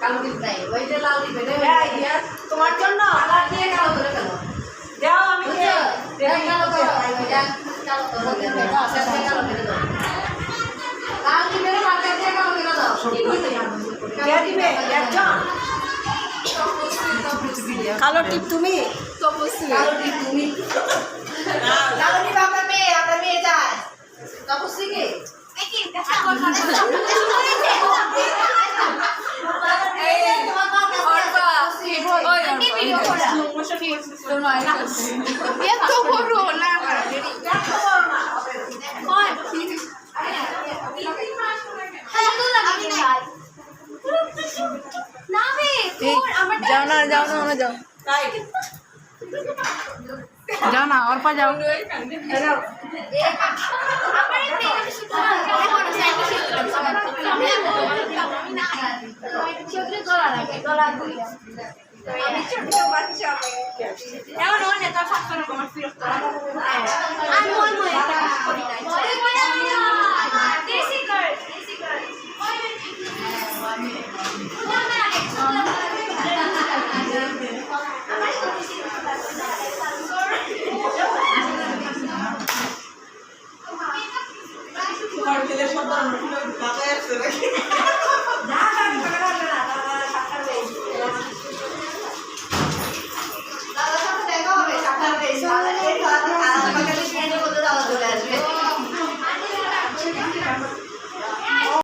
কালো টিপ নাই। ওই যে লাল টিপ এটা এই, ইয়ার, তোমার জন্য কালার দিয়ে কালো করে ফেলো। যাও আমি বুঝছ? এটা রেডি কালো করো এটা কালো করো সেটা কালো করে দাও লাল টিপের মার্কা দিয়ে কালো করে দাও। ঠিক হইছে দিবে। একজন। কালো টিপ তুমি? কালো টিপ তুমি। কালো টিপ আপনার মেয়ে আপনার মেয়ে যায় তপস্বী কে? এত বড় না যাও না যাও না ওনা যাও যাও না ওর যাও আমি ছোট বাচ্চা এখন অনেক ফাঁক করে আমার ফিরত আমি বলব এটা করি Porque le faltan los platos de